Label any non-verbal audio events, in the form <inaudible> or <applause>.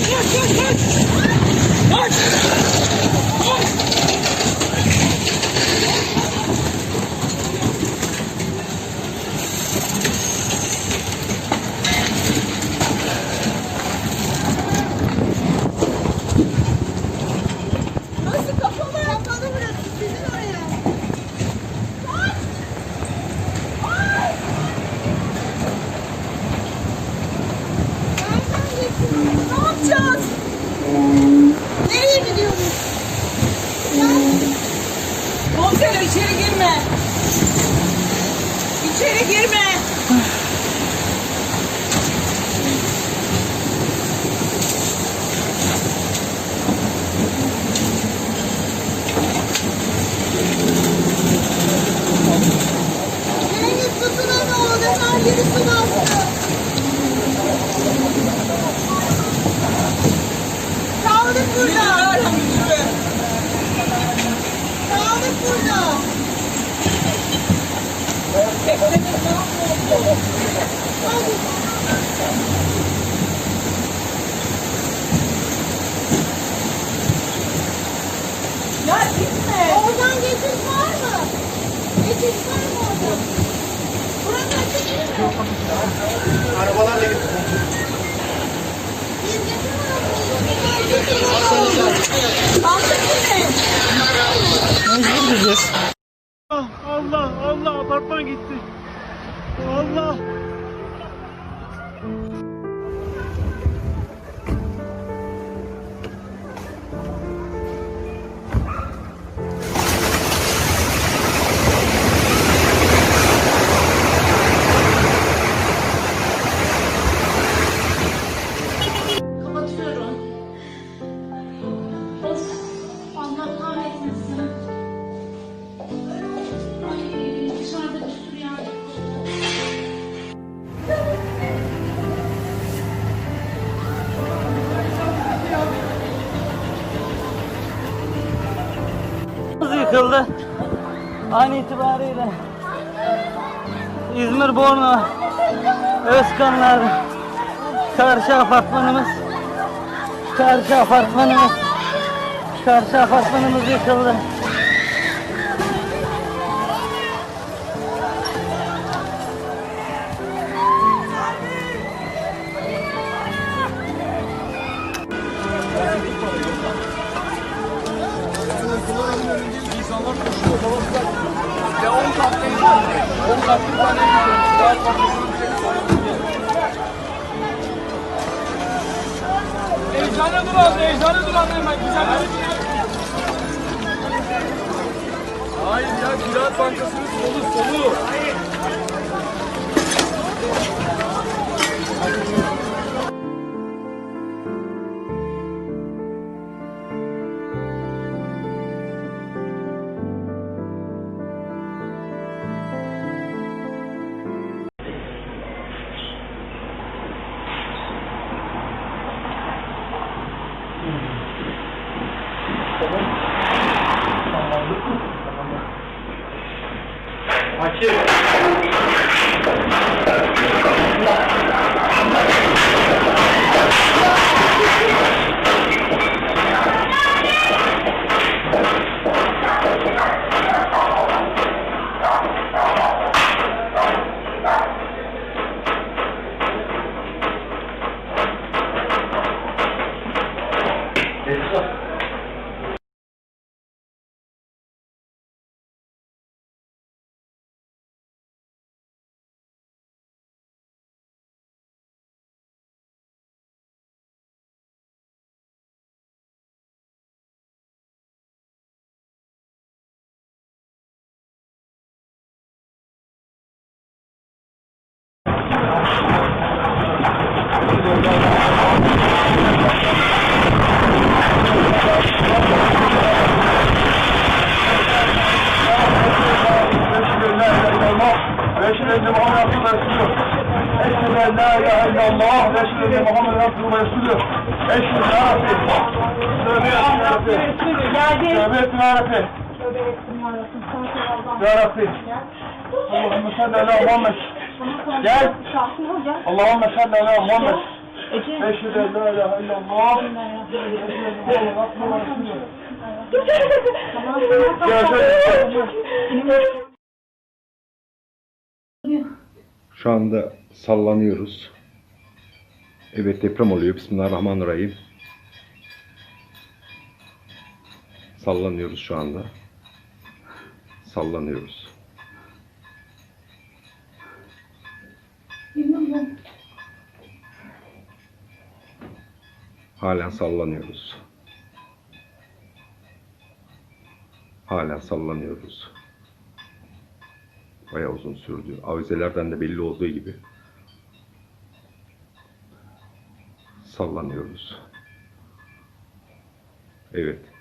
gel gel. Nasıl yapacağız? Nereye gidiyoruz? Komiser içeri girme. İçeri girme. Burada. Kaldık burada. Ya gitme. Oradan geçiş var mı? Geçiş var mı Mecbur gideceğiz. Allah Allah yıkıldı. An itibariyle İzmir Borno Özkanlar Karşı apartmanımız Karşı apartmanımız Karşı apartmanımız yıkıldı. Eczane duran, eczane duran hemen. Güzel Hayır ya, Ziraat Bankası'nın solu solu. Hakim. <laughs> Eşhedü en la ilahe illallah ve eşhedü Muhammed Resulü. Eşhedü ya Rabbi. Tövbe etsin ya Rabbi. Tövbe etsin ya Rabbi. Ya Rabbi. Allahümme salli ala Muhammed. Gel. Allahümme salli ala Muhammed. Eşhedü en la ilahe illallah. Eşhedü enne Muhammeden Resulullah. Şu anda sallanıyoruz. Evet deprem oluyor. Bismillahirrahmanirrahim. Sallanıyoruz şu anda. Sallanıyoruz. Halen sallanıyoruz. Halen sallanıyoruz. Bayağı uzun sürdü. Avizelerden de belli olduğu gibi sallanıyoruz. Evet.